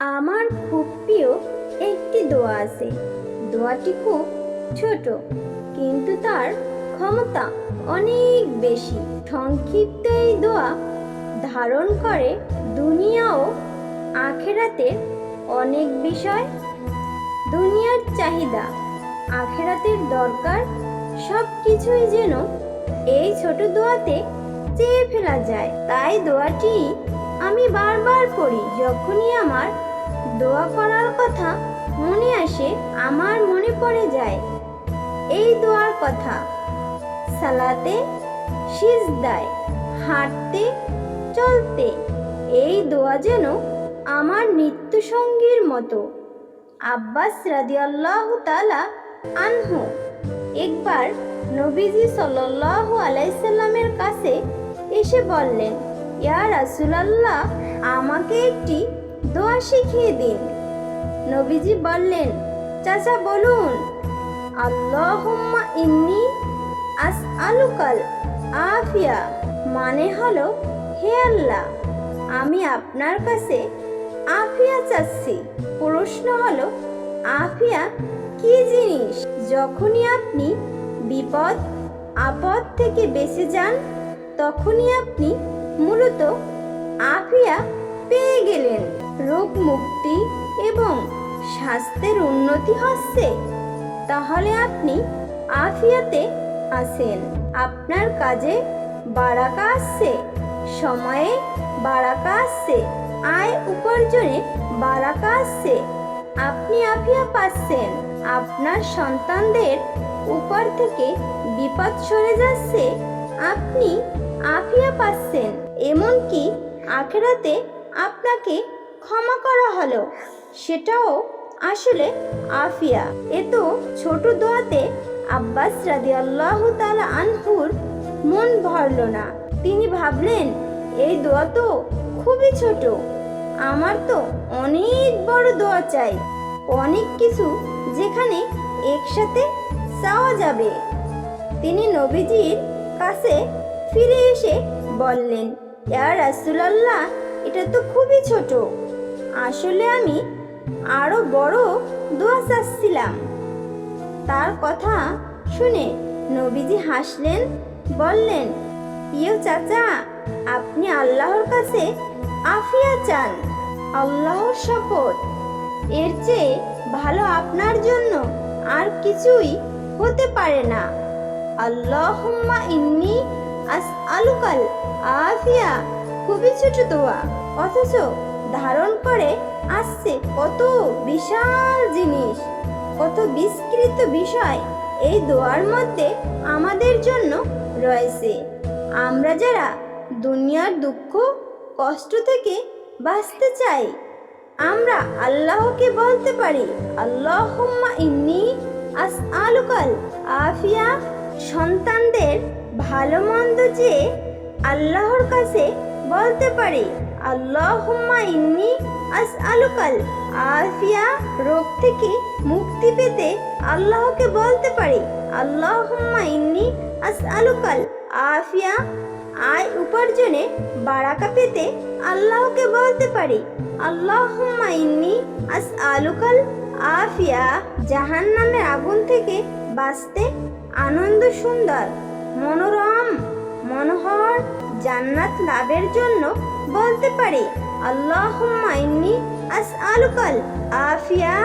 আমার খুব প্রিয় একটি দোয়া আছে। দোয়াটি খুব ছোট, কিন্তু তার ক্ষমতা অনেক বেশি। সংক্ষিপ্ত এই দোয়া ধারণ করে দুনিয়া ও আখেরাতের অনেক বিষয়। দুনিয়ার চাহিদা, আখেরাতের দরকার সব কিছুই যেন এই ছোট দোয়াতে চেয়ে ফেলা যায়। তাই দোয়াটি আমি বারবার পড়ি, যখনই আমার দোয়া করার কথা মনে আসে, আমার মনে পড়ে যায়। এই দোয়ার কথা, সালাতে, সিজদায়, হাঁটতে, চলতে, এই দোয়া যেন আমার সঙ্গীর মতো। আব্বাস রাদিয়াল্লাহু তালা আনহু একবার নবীজি সাল্লাল্লাহু আলাইসাল্লামের কাছে এসে বললেন, ইয়া রাসূলুল্লাহ, আমাকে একটি দোয়া শিখিয়ে দিন। নবীজি বললেন, চাচা, বলুন, আল্লাহুম্মা ইন্নি আসআলুকাল আফিয়া মানে হলো, হে আল্লাহ, আমি আপনার কাছে আফিয়া চাচ্ছি। প্রশ্ন হলো, আফিয়া কি জিনিস? যখনই আপনি বিপদ, আপদ থেকে বেঁচে যান, তখনই আপনি মূলত আফিয়া পেয়ে গেলেন। রোগ মুক্তি এবং স্বাস্থ্যের উন্নতি হচ্ছে, তাহলে আপনি আফিয়াতে আসেন আপনার কাজে বারাকা আসছে সময়ে বারাকা আসছে আয় উপার্জনে বারাকা আসছে আপনি আফিয়া পাচ্ছেন, আপনার সন্তানদের উপর থেকে বিপদ সরে যাচ্ছে, আপনি আফিয়া পাচ্ছেন। এমনকি আখেরাতে আপনাকে ক্ষমা করা হলো। সেটাও আসলে আফিয়া। এ তো ছোট দোয়াতে আব্বাস রাদিয়াল্লাহু তাআলা আনহুর মন ভরল না। তিনি ভাবলেন, এই দোয়া তো খুবই ছোট। আমার তো অনেক বড় দোয়া চাই। অনেক কিছু যেখানে একসাথে চাওয়া যাবে। তিনি নবীজির কাছে ফিরে এসে বললেন, ইয়া রাসূলুল্লাহ, এটা তো খুবই ছোট। আসলে আমি আরও বড় দোয়া চাচ্ছিলাম। তার কথা শুনে নবীজি হাসলেন, বললেন, প্রিয় চাচা, আপনি আল্লাহর কাছে আফিয়া চান, আল্লাহর শপথ। এর চেয়ে ভালো আপনার জন্য আর কিছুই হতে পারে না। আল্লাহুম্মা ইন্নি আসআলুকাল আফিয়া। খুবই ছোট দোয়া। অথচ ধারণ করে আসছে। কত বিশাল জিনিস, কত বিস্তৃত বিষয় এই দোয়ার মধ্যে আমাদের জন্য রয়েছে। আমরা যারা দুনিয়ার দুঃখ, কষ্ট থেকে বাঁচতে চাই, আমরা আল্লাহকে বলতে পারি, আল্লাহুম্মা ইন্নি আসআলুকাল আফিয়া সন্তানদের ভালো মন্দ যে আল্লাহর কাছে বলতে পারি আল্লাহুম্মা ইন্নি আসআলুকাল আফিয়া, রোগ থেকে মুক্তি পেতে আল্লাহকে বলতে পারি। আল্লাহুম্মা ইন্নি আসআলুকাল আফিয়া, আয় উপার্জনে বারাকা পেতে আল্লাহকে বলতে পারি। আল্লাহুম্মা ইন্নি আসআলুকাল আফিয়া, জাহান্নামের আগুন থেকে বাঁচতে আনন্দ সুন্দর, মনোরম মনোহর জান্নাত লাভের জন্য বলতে পারে আসআলুকাল আফিয়া